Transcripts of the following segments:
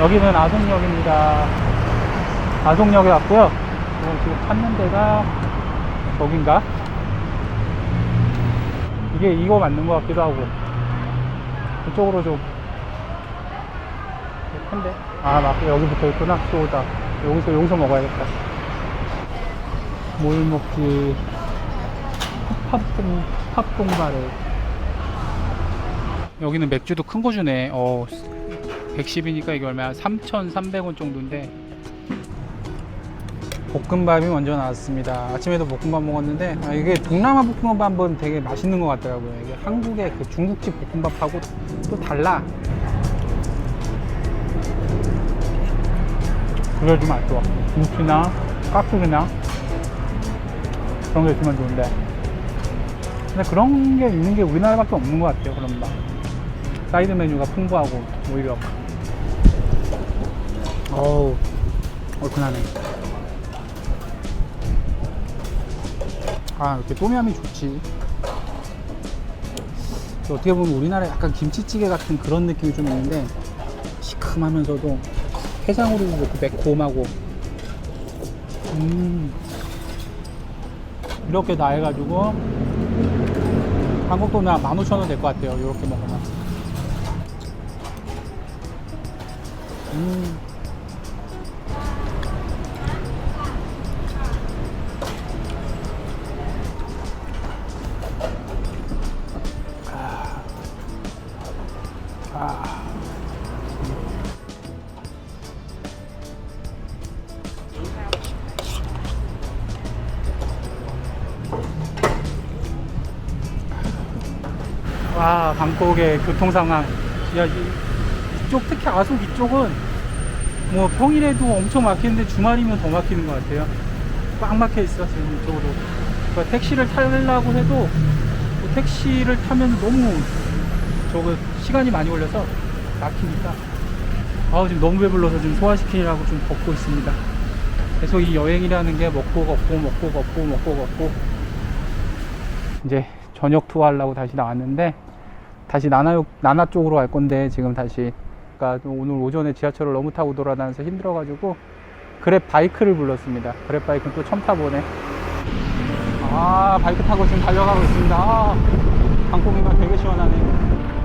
여기는 아송역입니다. 아송역에 왔고요. 어, 지금 찾는 데가 저긴가? 이게 이거 맞는 것 같기도 하고. 이쪽으로 좀. 큰데? 아, 맞 여기 붙어 있구나. 쏘다. 여기서, 여기서 먹어야겠다. 뭘 먹지? 팝봉, 팝봉바를. 여기는 맥주도 큰 거 주네. 어, 110이니까 이게 얼마야? 3,300원 정도인데. 볶음밥이 먼저 나왔습니다. 아침에도 볶음밥 먹었는데 아, 이게 동남아 볶음밥은 되게 맛있는 것 같더라고요. 이게 한국의 그 중국집 볶음밥하고 또 달라. 그걸 좀 알죠. 김치나 깍두기나 그런 게 있으면 좋은데. 근데 그런 게 있는 게 우리나라밖에 없는 것 같아요. 그런 막 사이드 메뉴가 풍부하고 오히려. 어우. 얼큰하네. 아 이렇게 또미암이 좋지. 어떻게 보면 우리나라 약간 김치찌개 같은 그런 느낌이 좀 있는데 시큼하면서도 해장으로 먹고 매콤하고. 음. 이렇게 다 해가지고 한국 돈은 한 15,000원 될 것 같아요 이렇게 먹으면. 음 방콕의 교통 상황. 야, 이, 이쪽, 특히 아속 이쪽은 뭐 평일에도 엄청 막히는데 주말이면 더 막히는 것 같아요. 꽉 막혀 있어, 지금 이쪽으로. 그러니까 택시를 타려고 해도 뭐 택시를 타면 너무 저거 시간이 많이 걸려서 막히니까 아 지금 너무 배불러서 지금 소화시키느라고 좀 걷고 있습니다 계속 이 여행이라는 게 먹고 걷고 먹고 걷고 먹고 걷고 이제 저녁 투어 하려고 다시 나왔는데 다시 나나, 나나 쪽으로 갈 건데 지금 다시. 그러니까 좀 오늘 오전에 지하철을 너무 타고 돌아다녀서 힘들어가지고 그랩 바이크를 불렀습니다. 그랩 바이크는 또 처음 타보네 아 바이크 타고 지금 달려가고 있습니다. 아, 방콕이가 되게 시원하네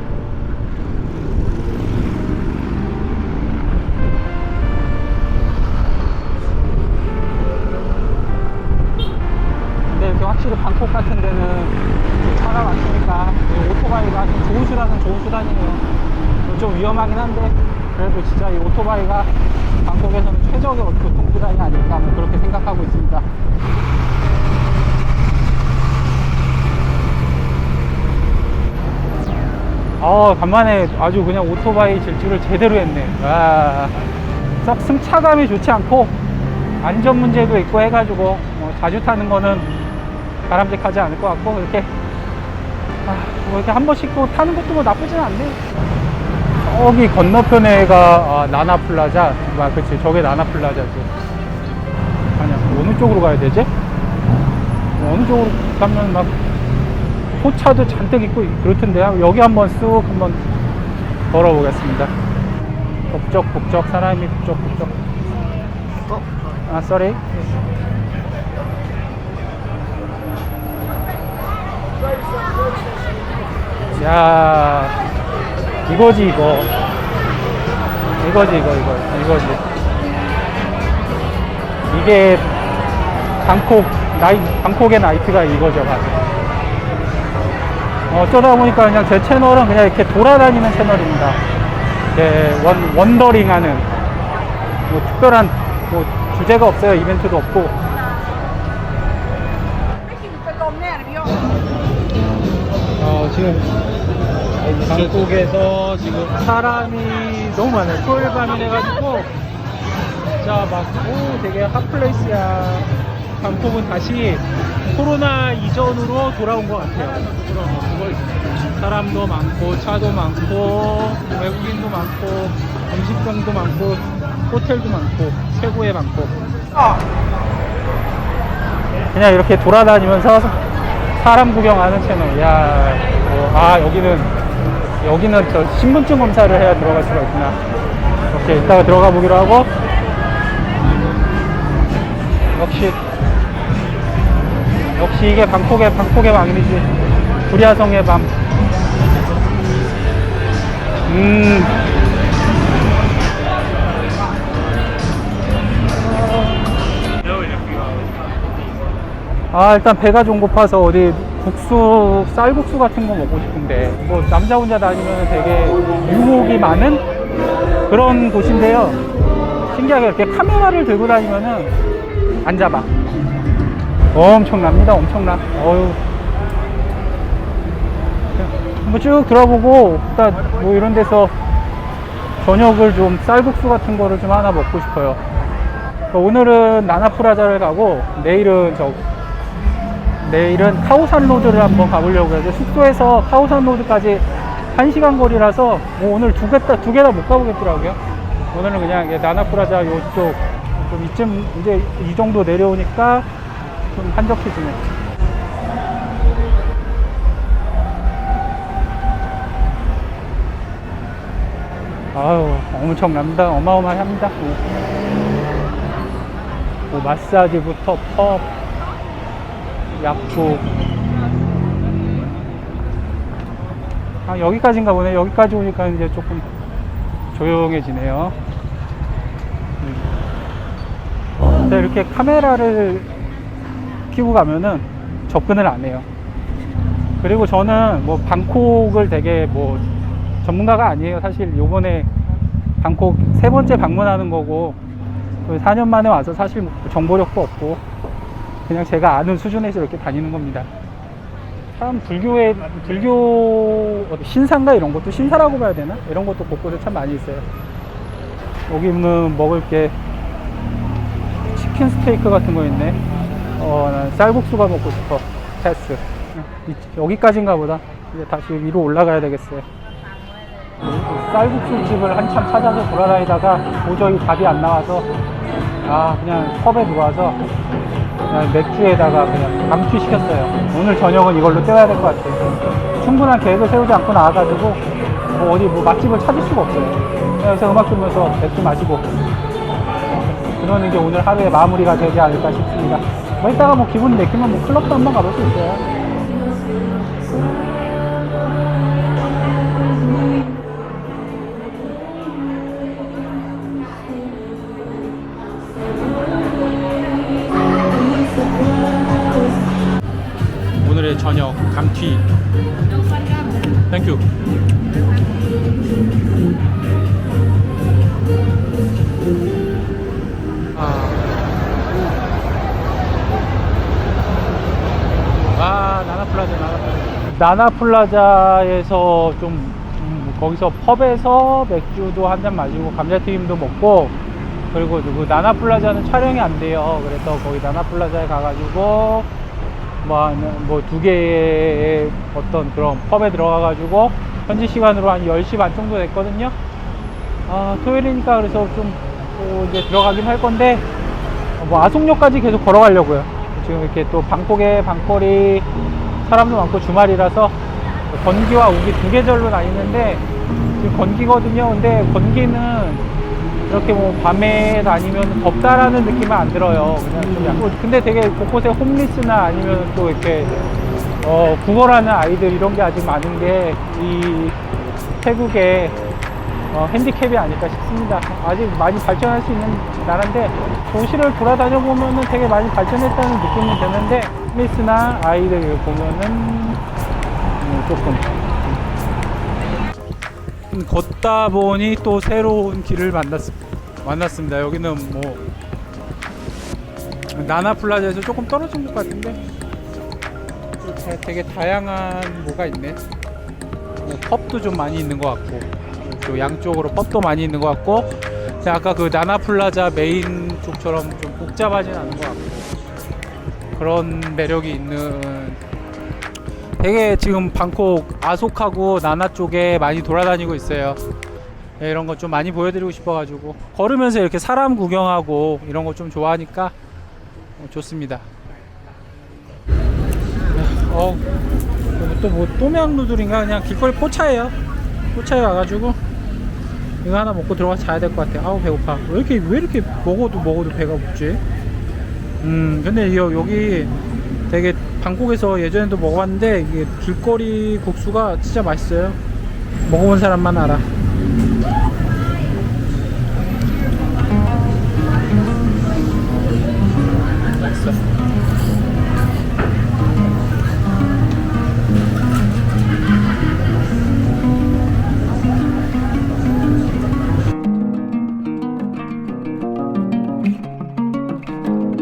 근데 확실히 방콕 같은 데는 차가 많으니까 이 오토바이가 좀 좋은 수단은 좋은 수단이에요. 좀 위험하긴 한데 그래도 진짜 이 오토바이가 방콕에서는 최적의 교통수단이 아닐까 뭐 그렇게 생각하고 있습니다. 어 간만에 아주 그냥 오토바이 질주를 제대로 했네. 와, 썩 승차감이 좋지 않고 안전 문제도 있고 해가지고 뭐 자주 타는 거는 바람직하지 않을 것 같고 이렇게 아, 뭐 이렇게 한 번씩 또 타는 것도 뭐 나쁘진 않네. 저기 건너편에가 아, 나나플라자, 아, 그치 저게 나나플라자지. 아니야 어느 쪽으로 가야 되지? 뭐 어느 쪽으로 가면 막 포차도 잔뜩 있고 그럴 텐데요. 여기 한번 쑥 한번 걸어보겠습니다. 북적 북적 사람이 북적 북적. 아, sorry. 야, 이거지 이거. 이거지 이거 이거 이거지. 이게 방콕 나이 방콕의 나이트가 이거죠, 바로. 어, 어쩌다 보니까 그냥 제 채널은 그냥 이렇게 돌아다니는 채널입니다. 네, 원, 원더링 하는, 뭐, 특별한, 뭐, 주제가 없어요. 이벤트도 없고. 지금, 방콕에서 지금 사람이 너무 많아요. 토요일 밤이 돼가지고, 진짜 막, 오, 되게 핫플레이스야. 방콕은 다시 코로나 이전으로 돌아온 것 같아요. 사람도 많고 차도 많고 외국인도 많고 음식점도 많고 호텔도 많고 최고에 많고 그냥 이렇게 돌아다니면서 사람 구경하는 채널. 야, 어, 아 여기는 여기는 저 신분증 검사를 해야 들어갈 수가 있구나. 이렇게 이따가 들어가 보기로 하고 역시 역시 이게 방콕의 방콕의 왕이지 구리아성의 밤. 음. 아 일단 배가 좀 고파서 어디 국수 쌀국수 같은 거 먹고 싶은데 뭐 남자 혼자 다니면 되게 유혹이 많은 그런 곳인데요. 신기하게 이렇게 카메라를 들고 다니면은 안 잡아. 엄청납니다 엄청나. 어휴. 뭐쭉 들어보고 일단 뭐 이런 데서 저녁을 좀 쌀국수 같은 거를 좀 하나 먹고 싶어요. 오늘은 나나프라자를 가고 내일은 저 내일은 카오산 로드를 한번 가보려고 해요. 숙소에서 카오산 로드까지 1시간 거리라서 뭐 오늘 두 개 다 두 개 다 못 가보겠더라고요. 오늘은 그냥 나나프라자 요쪽 좀 이쯤 이제 이 정도 내려오니까 좀 한적해지네. 아유 엄청납니다. 어마어마합니다. 뭐, 뭐 마사지부터 펍 약국. 아 여기까지인가 보네. 여기까지 오니까 이제 조금 조용해지네요. 음. 근데 이렇게 카메라를 켜고 가면은 접근을 안 해요. 그리고 저는 뭐 방콕을 되게 뭐 전문가가 아니에요 사실. 요번에 방콕 세 번째 방문하는 거고 4년 만에 와서 사실 뭐 정보력도 없고 그냥 제가 아는 수준에서 이렇게 다니는 겁니다. 참 불교의 불교 신사인가 이런 것도 신사라고 봐야 되나? 이런 것도 곳곳에 참 많이 있어요. 여기는 먹을 게 치킨 스테이크 같은 거 있네. 어, 난 쌀국수가 먹고 싶어. 패스. 이- 여기까지인가 보다. 이제 다시 위로 올라가야 되겠어요. 쌀국수 집을 한참 찾아서 돌아다니다가 도저히 답이 안 나와서 아 그냥 펍에 들어와서 그냥 맥주에다가 그냥 감튀 시켰어요. 오늘 저녁은 이걸로 때워야 될 것 같아요. 충분한 계획을 세우지 않고 나와가지고 뭐 어디 뭐 맛집을 찾을 수가 없어요. 여기서 음악 들으면서 맥주 마시고 그러는 게 오늘 하루의 마무리가 되지 않을까 싶습니다. 뭐 이따가 뭐 기분 내키면 뭐 클럽도 한번 가볼 수 있어요. 감튀. 땡큐. 아, 나나플라자, 나나플라자. 나나플라자에서 좀, 음, 거기서 펍에서 맥주도 한 잔 마시고 감자튀김도 먹고 그리고 그 나나플라자는 촬영이 안 돼요. 그래서 거기 나나플라자에 가가지고 뭐두 개의 어떤 그런 펍에 들어가가지고 현지 시간으로 한 10시 반 정도 됐거든요. 아, 토요일이니까 그래서 좀 또 이제 들어가긴 할 건데 뭐 아송역까지 계속 걸어가려고요. 지금 이렇게 또 방콕에 방거리 사람도 많고 주말이라서 건기와 우기 두 계절로 나뉘는데 지금 건기거든요. 근데 건기는 이렇게 뭐 밤에 다니면 덥다라는 느낌은 안 들어요. 그냥 좀 약간 근데 되게 곳곳에 홈리스나 아니면 또 이렇게 어 구걸하는 아이들 이런 게 아직 많은 게 이 태국의 어, 핸디캡이 아닐까 싶습니다. 아직 많이 발전할 수 있는 나라인데 도시를 돌아다녀 보면은 되게 많이 발전했다는 느낌이 드는데 홈리스나 아이들 보면은 음, 조금 음, 걷다 보니 또 새로운 길을 만났, 만났습니다. 여기는 뭐 나나플라자에서 조금 떨어진 것 같은데 되게 다양한 뭐가 있네. 뭐 펍도 좀 많이 있는 것 같고 또 양쪽으로 펍도 많이 있는 것 같고 아까 그 나나플라자 메인 쪽처럼 좀 복잡하진 않은 것 같고 그런 매력이 있는 되게 지금 방콕 아속하고 나나 쪽에 많이 돌아다니고 있어요. 네, 이런 거 좀 많이 보여드리고 싶어가지고 걸으면서 이렇게 사람 구경하고 이런 거 좀 좋아하니까 어, 좋습니다. 어, 또뭐 또명 누들인가 그냥 길거리 포차예요. 포차에 와가지고 이거 하나 먹고 들어가서 자야 될 것 같아. 아우 배고파. 왜 이렇게 왜 이렇게 먹어도 먹어도 배가 고프지? 음 근데 여, 여기 되게 방콕에서 예전에도 먹어봤는데 이게 길거리 국수가 진짜 맛있어요. 먹어본 사람만 알아.